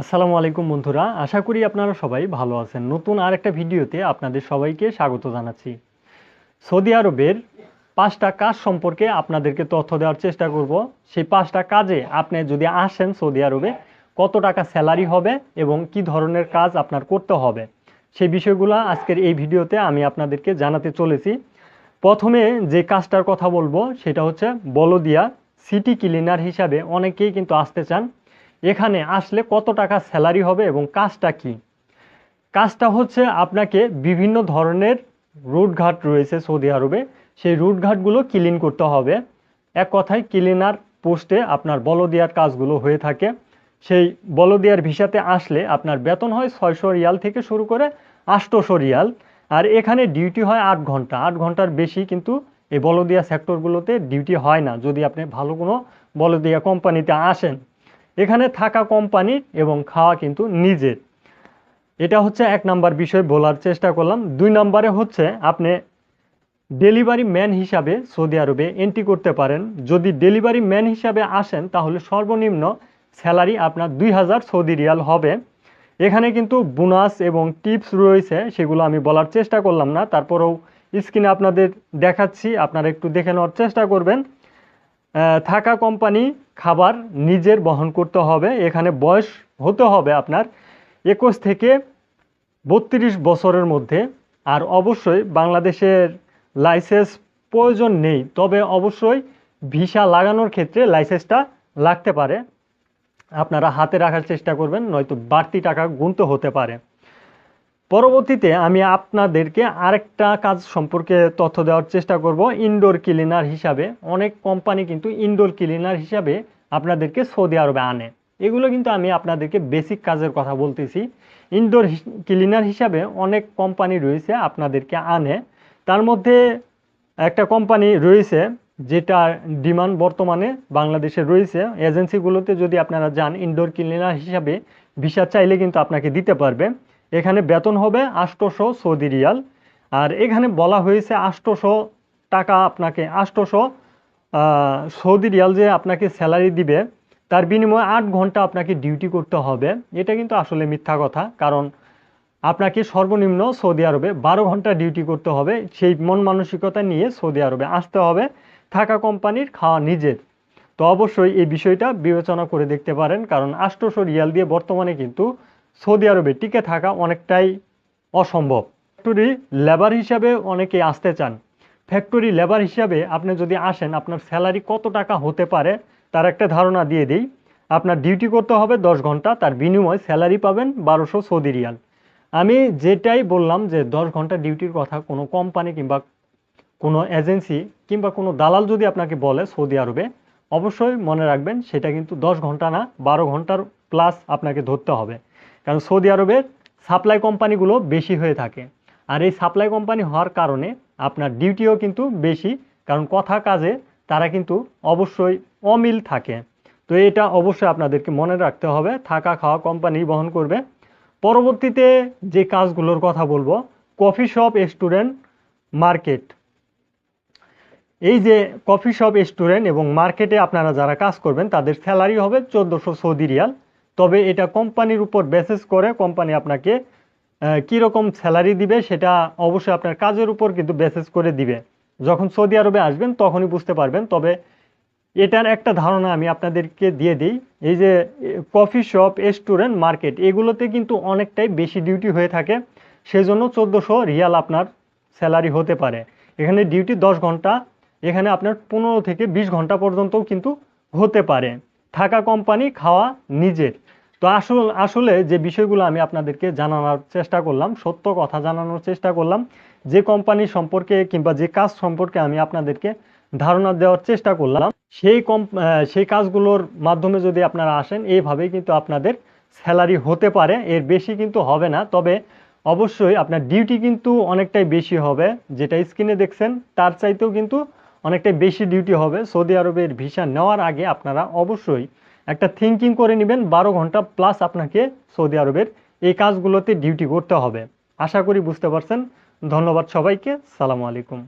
আসসালামু আলাইকুম বন্ধুরা, আশা করি আপনারা সবাই ভালো আছেন। নতুন আর একটা ভিডিওতে আপনাদের সবাইকে স্বাগত জানাচ্ছি। সৌদি আরবের পাঁচটা কাজ সম্পর্কে আপনাদেরকে তথ্য দেওয়ার চেষ্টা করব। সেই পাঁচটা কাজে আপনি যদি আসেন সৌদি আরবে, কত টাকা স্যালারি হবে এবং কি ধরনের কাজ আপনার করতে হবে, সেই বিষয়গুলো আজকের এই ভিডিওতে আমি আপনাদেরকে জানাতে চলেছি। প্রথমে যে কাজটার কথা বলব, সেটা হচ্ছে বলদিয়া সিটি ক্লিনার হিসাবে অনেকেই কিন্তু আসতে চান। এখানে আসলে কত টাকা স্যালারি হবে এবং কাজটা কি? কাজটা হচ্ছে আপনাকে বিভিন্ন ধরনের রুটঘাট রয়েছে সৌদি আরবে। সেই রুটঘাটগুলো ক্লিন করতে হবে। এক কথায় ক্লিনার পোস্টে আপনার বলদিয়ার কাজগুলো হয়ে থাকে। সেই বলদিয়ার ভিসাতে আসলে আপনার বেতন হয় ছয়শো রিয়াল থেকে শুরু করে আষ্টশো রিয়াল। আর এখানে ডিউটি হয় আট ঘণ্টা। আট ঘণ্টার বেশি কিন্তু এই বলদিয়া সেক্টরগুলোতে ডিউটি হয় না। যদি আপনি ভালো কোনো বলদিয়া কোম্পানিতে আসেন এখানে থাকা কোম্পানি এবং খাওয়া কিন্তু নিজের এটা হচ্ছে এক নাম্বার বিষয়, বলার চেষ্টা করলাম। দুই নাম্বারে হচ্ছে, আপনি ডেলিভারি ম্যান হিসাবে সৌদি আরবে এন্ট্রি করতে পারেন। যদি ডেলিভারি ম্যান হিসাবে আসেন, তাহলে সর্বনিম্ন স্যালারি আপনার দুই হাজার সৌদি রিয়াল হবে। এখানে কিন্তু বোনাস এবং টিপস রয়েছে, সেগুলো আমি বলার চেষ্টা করলাম না। তারপরেও স্ক্রিনে আপনাদের দেখাচ্ছি, আপনারা একটু দেখে নেওয়ার চেষ্টা করবেন। থাকা কোম্পানি খাবার নিজের বহন করতে হবে। এখানে বয়স হতে হবে আপনার একুশ থেকে বত্রিশ বছরের মধ্যে। আর অবশ্যই বাংলাদেশের লাইসেন্স প্রয়োজন নেই, তবে অবশ্যই ভিসা লাগানোর ক্ষেত্রে লাইসেন্সটা লাগতে পারে। আপনারা হাতে রাখার চেষ্টা করবেন, নয়তো বাড়তি টাকা গুনতে হতে পারে। পরবর্তীতে আমি আপনাদেরকে আরেকটা কাজ সম্পর্কে তথ্য দেওয়ার চেষ্টা করব ইনডোর ক্লিনার হিসাবে। অনেক কোম্পানি কিন্তু ইনডোর ক্লিনার হিসাবে আপনাদেরকে সৌদি আরবে আনে। এগুলো কিন্তু আমি আপনাদেরকে বেসিক কাজের কথা বলতেছি। ইনডোর ক্লিনার হিসাবে অনেক কোম্পানি রয়েছে আপনাদেরকে আনে। তার মধ্যে একটা কোম্পানি রয়েছে যেটা ডিমান্ড বর্তমানে বাংলাদেশে রয়েছে। এজেন্সিগুলোতে যদি আপনারা যান ইনডোর ক্লিনার হিসাবে, ভিসা চাইলে কিন্তু আপনাকে দিতে পারবে। এখানে বেতন হবে আষ্টশো সৌদি রিয়াল। আর এখানে বলা হয়েছে আষ্টশো টাকা আপনাকে আষ্টশো সৌদি রিয়াল যে আপনাকে স্যালারি দিবে, তার বিনিময়ে আট ঘণ্টা আপনাকে ডিউটি করতে হবে। এটা কিন্তু আসলে মিথ্যা কথা, কারণ আপনাকে সর্বনিম্ন সৌদি আরবে বারো ঘণ্টা ডিউটি করতে হবে। সেই মন মানসিকতা নিয়ে সৌদি আরবে আসতে হবে, থাকা কোম্পানির খাওয়া নিজের। তো অবশ্যই এই বিষয়টা বিবেচনা করে দেখতে পারেন, কারণ আষ্টশো রিয়াল দিয়ে বর্তমানে কিন্তু সৌদি আরবে টিকে থাকা অনেকটাই অসম্ভব। ফ্যাক্টরি লেবার হিসাবে অনেকে আসতে চান। ফ্যাক্টরি লেবার হিসাবে আপনি যদি আসেন, আপনার স্যালারি কত টাকা হতে পারে তার একটা ধারণা দিয়ে দিই। আপনার ডিউটি করতে হবে দশ ঘণ্টা, তার বিনিময়ে স্যালারি পাবেন বারোশো সৌদি রিয়াল। আমি যেটাই বললাম যে দশ ঘণ্টা ডিউটির কথা কোনো কোম্পানি কিংবা কোনো এজেন্সি কিংবা কোনো দালাল যদি আপনাকে বলে সৌদি আরবে, অবশ্যই মনে রাখবেন সেটা কিন্তু দশ ঘণ্টা না, বারো ঘণ্টার প্লাস আপনাকে ধরতে হবে। কারণ সৌদি আরবের সাপ্লাই কোম্পানিগুলো বেশি হয়ে থাকে। আর এই সাপ্লাই কোম্পানি হওয়ার কারণে আপনার ডিউটিও কিন্তু বেশি, কারণ কথা কাজে তারা কিন্তু অবশ্যই অমিল থাকে। তো এটা অবশ্যই আপনাদেরকে মনে রাখতে হবে, থাকা খাওয়া কোম্পানি বহন করবে। পরবর্তীতে যে কাজগুলোর কথা বলব কফি শপ স্টুডেন্ট মার্কেট এই যে কফি শপ স্টুডেন্ট এবং মার্কেটে আপনারা যারা কাজ করবেন, তাদের স্যালারি হবে চোদ্দোশো সৌদি রিয়াল। তবে এটা কোম্পানির উপর বেসিস করে কোম্পানি আপনাকে কীরকম স্যালারি দিবে সেটা অবশ্যই আপনার কাজের উপর কিন্তু বেসিস করে দিবে। যখন সৌদি আরবে আসবেন তখনই বুঝতে পারবেন, তবে এটার একটা ধারণা আমি আপনাদেরকে দিয়ে দিই। এই যে কফি শপ রেস্টুরেন্ট মার্কেট এগুলোতে কিন্তু অনেকটাই বেশি ডিউটি হয়ে থাকে। সেজন্য চোদ্দোশো রিয়াল আপনার স্যালারি হতে পারে। এখানে ডিউটি দশ ঘণ্টা, এখানে আপনার পনেরো থেকে বিশ ঘণ্টা পর্যন্তও কিন্তু হতে পারে। থাকা কোম্পানি খাওয়া, নিজের। তো আসল আসলে যে বিষয়গুলো আমি আপনাদেরকে জানানোর চেষ্টা করলাম, সত্য কথা জানানোর চেষ্টা করলাম, যে কোম্পানি সম্পর্কে কিংবা যে কাজ সম্পর্কে আমি আপনাদেরকে ধারণা দেওয়ার চেষ্টা করলাম, সেই কম সেই কাজগুলোর মাধ্যমে যদি আপনারা আসেন, এইভাবেই কিন্তু আপনাদের স্যালারি হতে পারে। এর বেশি কিন্তু হবে না, তবে অবশ্যই আপনার ডিউটি কিন্তু অনেকটাই বেশি হবে। যেটা স্ক্রিনে দেখছেন, তার চাইতেও কিন্তু অনেকটাই বেশি ডিউটি হবে। সৌদি আরবের ভিসা নেওয়ার আগে আপনারা অবশ্যই একটা থিঙ্কিং করে নেবেন, বারো ঘণ্টা প্লাস আপনাকে সৌদি আরবের এই কাজগুলোতে ডিউটি করতে হবে। আশা করি বুঝতে পারছেন। ধন্যবাদ সবাইকে। সালামু আলাইকুম।